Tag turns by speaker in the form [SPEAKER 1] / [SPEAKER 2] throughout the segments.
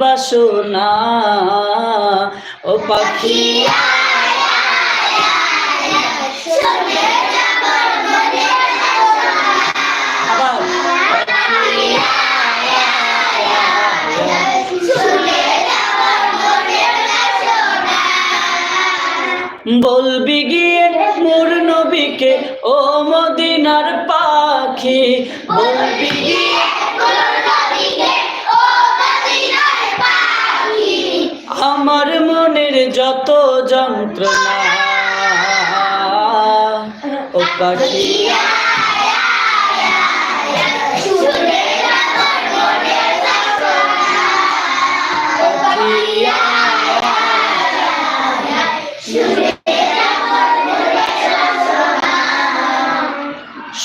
[SPEAKER 1] বাসনা ও পাখি বলবি গিয়ে মোর নবীকে ও মদিনার পাখি বলবি গিয়ে যত যন্ত্রণা। ও পাখি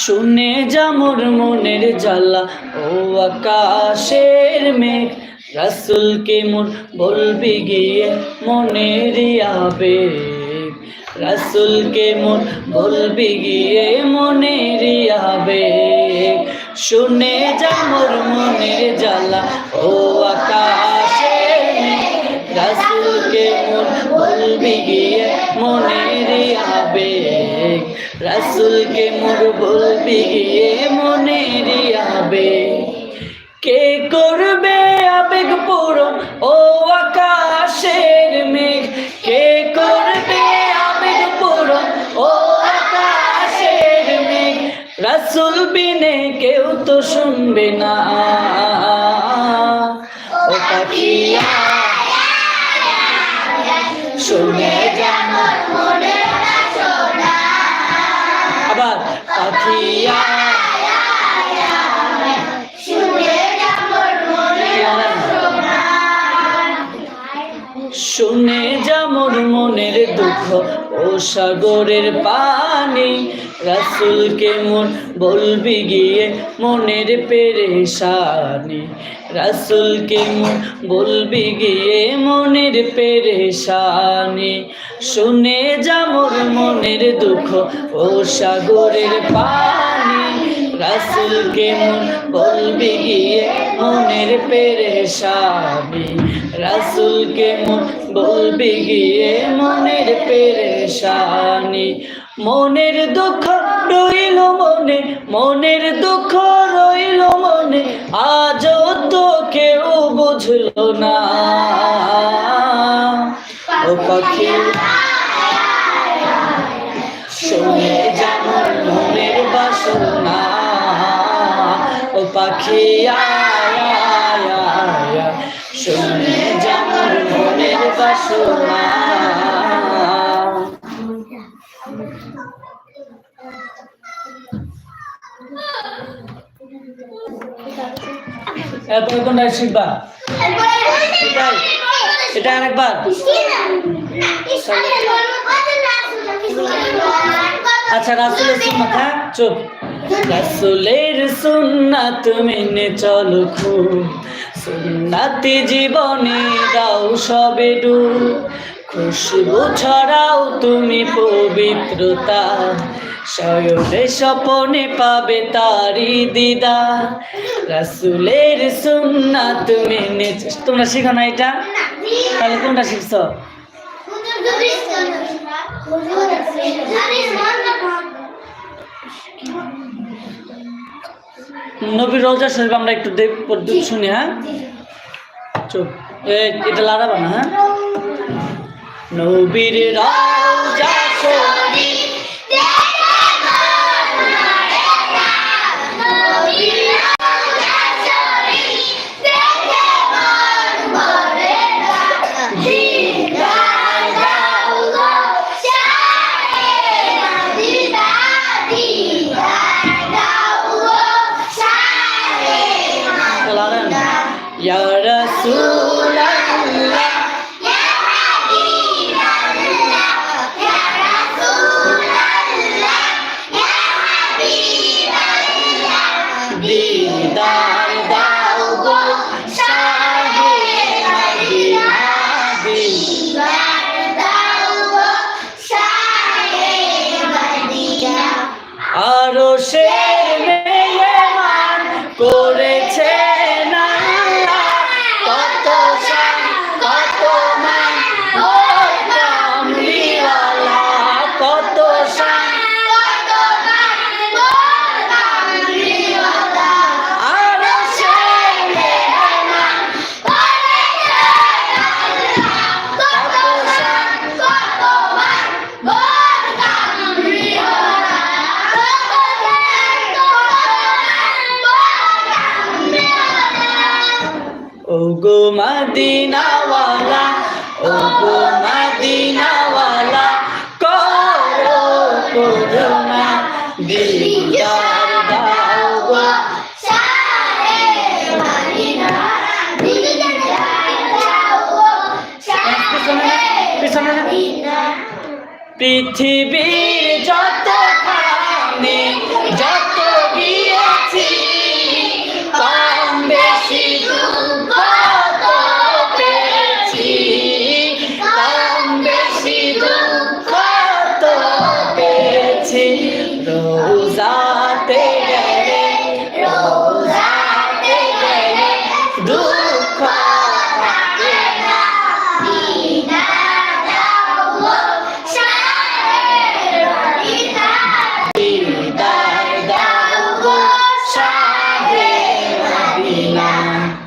[SPEAKER 1] শুনে যামর মনের জ্বালা ও আকাশের মেঘ। রাসুলকে মোর বলবি গিয়ে মনের আবেগ। রাসুলকে মোর বলবি গিয়ে মনের আবেগ। শুনে যামর মনের জ্বালা, ও আকাশের মেঘ। রাসুলকে মোর বলবি গিয়ে মনের আবেগ। রাসুলকে মোর বলবি গিয়ে মনের আবেগ। কে করবে আবেগ পুরো, ও আকাশের মেঘ। কে করবে আমেঘ পুরো, ও আকাশের মেঘ? রাসুল বিনে কেউ তো শুনবে না। ও পাখিয়া শুনে যামর মনের দুঃখ, ও সাগরের পানি রাসুলকে মন বলবি গিয়ে মনের পেরেশানি? রাসুলকে মন বলবি গিয়ে মনের পেরেশানি? শুনে যামর মনের দুঃখ, ও সাগরের পানি রাসুলকে মন বলবি গিয়ে মনের পেরেশানি রাসুলকে মন বলবি গিয়ে মনের পেরেশানি। মনের দুঃখ রইল মনে মনের দুঃখ রইল মনে আজ তো কেউ বুঝলো না। ও পাখি শুনে পাখি শুনে যেমন মনের বাসনা। এরপরে কোনটা শিখবা? এটা আরেকবার। আচ্ছা রাসুলের সুন্নাত হ্যাঁ? চুপ। রাসুলের সুন্নাত মেনে চলো খুব। সুন্নাতি জীবনে দাও সবে ডু খুশবু ছড়াও তুমি পবিত্রতা। শয়নে স্বপনে পাবে তারি দিদা রাসুলের সুন্নাত মেনে তোমরা শিখো না এটা? তাহলে কোনটা শিখছো? নবীর রোজা শরীফ আমরা একটু দেখ শুনি হ্যাঁ? চুপ। এটা লাদা না হ্যাঁ? নবীর রোজা শরীফ। Ya Rasul মদিনাওয়ালা ও গো মদিনাওয়ালা করো করুণা দিদার দাও গো। পৃথিবীর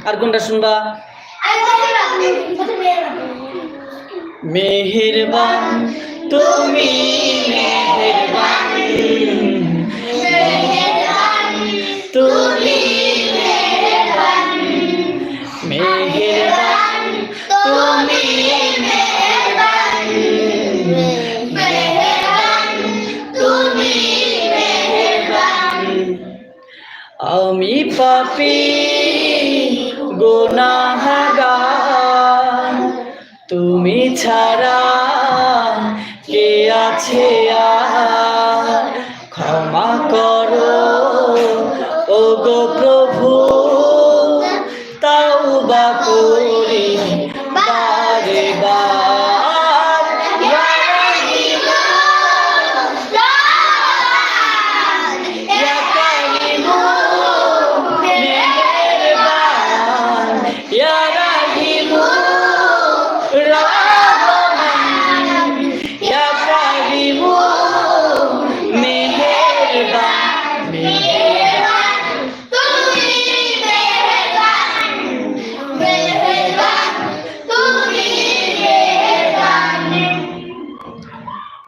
[SPEAKER 1] আর কোনটা শুনবা? মেহেরবান তুমি মেহেরবান। গোনাহাগার তুমি ছাড়া কে আছে?